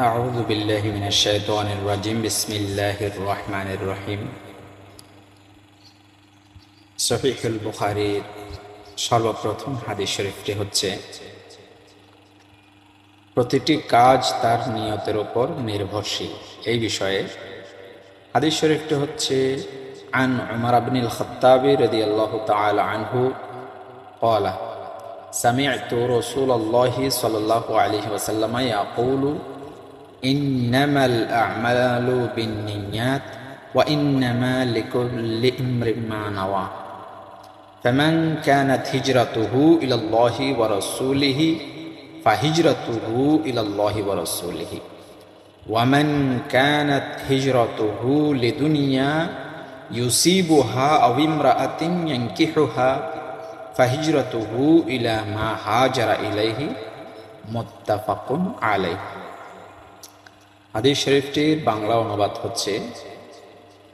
أعوذ بالله من الشيطان الرجيم بسم الله الرحمن الرحيم সহিহুল বুখারীর সর্বপ্রথম হাদিস শরীফটি হচ্ছে প্রতিটি কাজ তার নিয়তের উপর নির্ভরশীল এই বিষয়ে হাদিস শরীফটি হচ্ছে عن عمر بن الخطاب رضي الله تعالى عنه قال سمعت رسول الله صلى الله عليه وسلم يقول إنما الأعمال بالنيات وإنما لكل امرئ ما نوى. فمن كانت هجرته إلى الله ورسوله فهجرته إلى الله ورسوله. ومن كانت هجرته لدنيا يصيبها أو امرأة ينكحها فهجرته إلى ما هاجر إليه متفق عليه. হাদিস শরীফটির বাংলা অনুবাদ হচ্ছে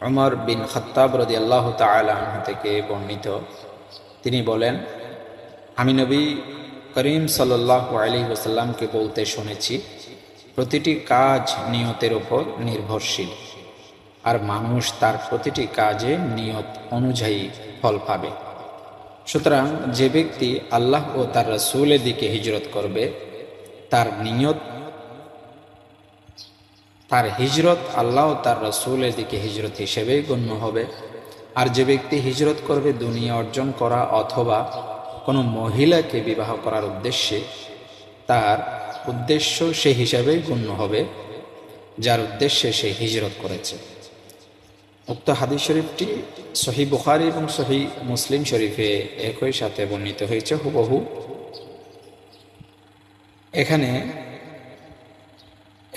উমর বিন খত্তাব রদি আল্লাহ তালাহ থেকে বর্ণিত। তিনি বলেন, আমি নবী করিম সাল্লাহ আলী ওসাল্লামকে বলতে শুনেছি, প্রতিটি কাজ নিয়তের ওপর নির্ভরশীল, আর মানুষ তার প্রতিটি কাজে নিয়ত অনুযায়ী ফল পাবে। সুতরাং যে ব্যক্তি আল্লাহ ও তার রসুলের দিকে হিজরত করবে, তার নিয়ত তার হিজরত আল্লাহ তার রসুলের দিকে হিজরত হিসেবেই গণ্য হবে। আর যে ব্যক্তি হিজরত করবে, দুনিয়া অর্জন করা অথবা কোনো মহিলাকে বিবাহ করার উদ্দেশ্যে, তার উদ্দেশ্য সে হিসাবেই গণ্য হবে, যার উদ্দেশ্যে সে হিজরত করেছে। উক্ত হাদিস শরীফটি সহি বুখারি এবং সহি মুসলিম শরীফে একই সাথে বর্ণিত হয়েছে, হুবহু। এখানে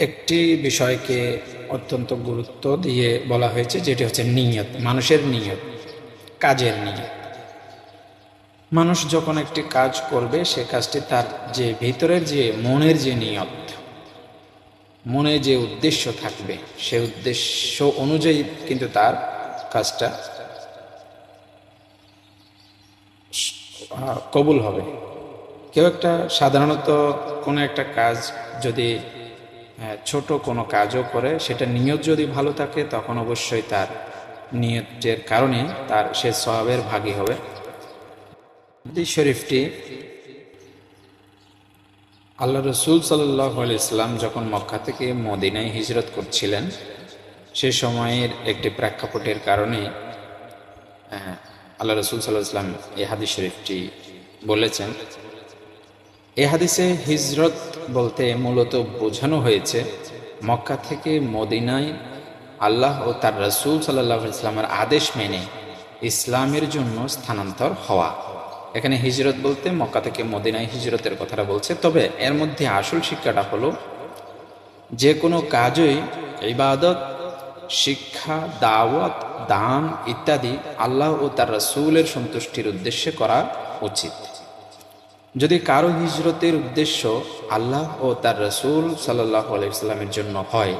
একটি বিষয়কে অত্যন্ত গুরুত্ব দিয়ে বলা হয়েছে, যেটি হচ্ছে নিয়ত, মানুষের নিয়ত, কাজের নিয়ত। মানুষ যখন একটি কাজ করবে, সে কাজটি তার যে ভিতরের যে মনের যে নিয়ত, মনে যে উদ্দেশ্য থাকবে, সে উদ্দেশ্য অনুযায়ী কিন্তু তার কাজটা কবুল হবে। কেউ একটা সাধারণত কোনো একটা কাজ যদি ছোট কোনো কাজও করে, সেটা নিয়ত যদি ভালো থাকে, তখন অবশ্যই তার নিয়তের কারণে তার সে সবের ভাগী হবে। শরীফটি আল্লাহ রসুল সাল্লাহ ইসলাম যখন মক্কা থেকে মদিনায় হিজরত করছিলেন, সে সময়ের একটি প্রেক্ষাপটের কারণে আল্লাহ রসুল সাল্লাহ ইসলাম এই হাদিস শরীফটি বলেছেন। এ হাদিসে হিজরত বলতে মূলত বোঝানো হয়েছে, মক্কা থেকে মদিনায় আল্লাহ ও তার রসুল সাল্লাহ ইসলামের আদেশ মেনে ইসলামের জন্য স্থানান্তর হওয়া। এখানে হিজরত বলতে মক্কা থেকে মদিনায় হিজরতের কথাটা বলছে, তবে এর মধ্যে আসল শিক্ষাটা হলো যে কোনো কাজই ইবাদত, শিক্ষা, দাওয়াত, দান ইত্যাদি আল্লাহ ও তার রসুলের সন্তুষ্টির উদ্দেশ্যে করা উচিত। যদি কারও হিজরতের উদ্দেশ্য আল্লাহ ও তার রসুল সাল্লাহ জন্য হয়,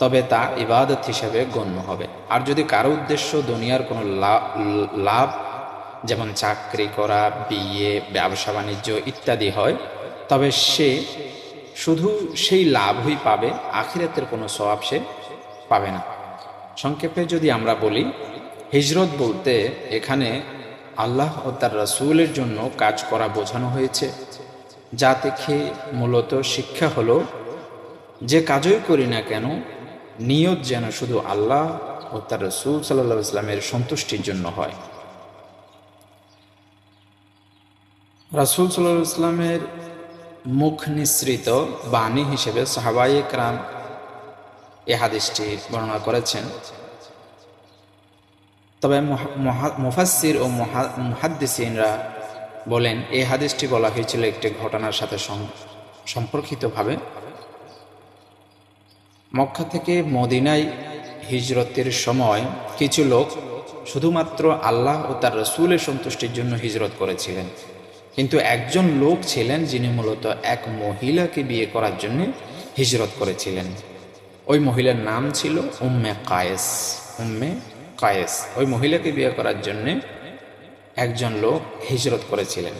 তবে তা ইবাদত হিসাবে গণ্য হবে। আর যদি কারও উদ্দেশ্য দুনিয়ার কোনো লাভ, যেমন চাকরি করা, বিয়ে, ব্যবসা বাণিজ্য ইত্যাদি হয়, তবে সে শুধু সেই লাভই পাবে, আখিরাতের কোনো স্বভাব সে পাবে না। সংক্ষেপে যদি আমরা বলি, হিজরত বলতে এখানে আল্লাহ ও তার রসুলের জন্য কাজ করা বোঝানো হয়েছে। যা থেকে মূলত শিক্ষা হলো, যে কাজই করি না কেন, নিয়ত যেন শুধু আল্লাহ ও তার রসুল সাল্লা ইসলামের সন্তুষ্টির জন্য হয়। রাসুল সাল্লাহ ইসলামের মুখ নিঃসৃত বাণী হিসেবে সাহাবাই ক্রাম এ হাদিসটি বর্ণনা করেছেন। তবে মুফাসির ও মুহাদ্দিসিনরা বলেন এই হাদিসটি বলা হয়েছিল একটি ঘটনার সাথে সম্পর্কিতভাবে। মক্কা থেকে মদিনায় হিজরতের সময় কিছু লোক শুধুমাত্র আল্লাহ ও তার রসুলের সন্তুষ্টির জন্য হিজরত করেছিলেন। কিন্তু একজন লোক ছিলেন যিনি মূলত এক মহিলাকে বিয়ে করার জন্য হিজরত করেছিলেন। ওই মহিলার নাম ছিল উম্মে কায়েস, উম্মে কায়েস ওই মহিলাকে বিয়ে করার জন্যে একজন লোক হিজরত করেছিলেন।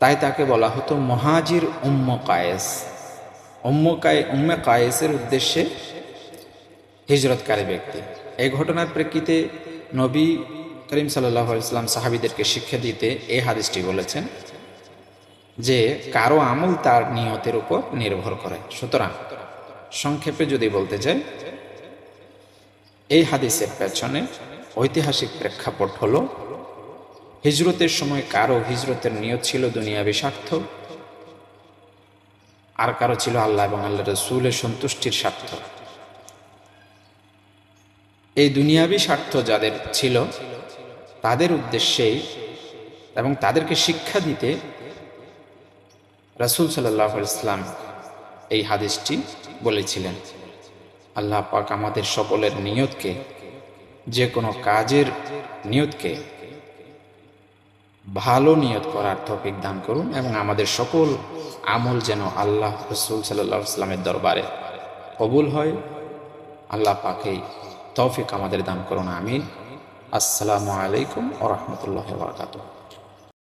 তাই তাকে বলা হতো মহাজির উম্ম কায়েস। উম্মকায় উম্মে কায়েসের উদ্দেশ্যে হিজরতকারী ব্যক্তি। এই ঘটনার প্রেক্ষিতে নবী করিম সাল্লাহ ইসলাম সাহাবিদেরকে শিক্ষা দিতে এই হাদিসটি বলেছেন যে, কারও আমল তার নিয়তের উপর নির্ভর করে। সুতরাং সংক্ষেপে যদি বলতে চাই এই হাদিসের পেছনে ঐতিহাসিক প্রেক্ষাপট হল, হিজরতের সময় কারও হিজরতের নিয়ত ছিল দুনিয়াবি স্বার্থ আর কারও ছিল আল্লাহ এবং আল্লাহ রসুলের সন্তুষ্টির স্বার্থ। এই দুনিয়াবি স্বার্থ যাদের ছিল, তাদের উদ্দেশ্যেই এবং তাদেরকে শিক্ষা দিতে রাসুল সাল্লাহ ইসলাম এই হাদিসটি বলেছিলেন। আল্লাহ পাক আমাদের সকলের নিয়তকে যে কোনো কাজের নিয়তকে ভালো নিয়ত করার তৌফিক দান করুন এবং আমাদের সকল আমল যেন আল্লাহ রসুল সাল্লাহ ইসলামের দরবারে কবুল হয়। আল্লাহ পাকেই তৌফিক আমাদের দান করুন, আমিন। আসসালামু আলাইকুম ও রহমতুল্লাহ বারকাতুহ।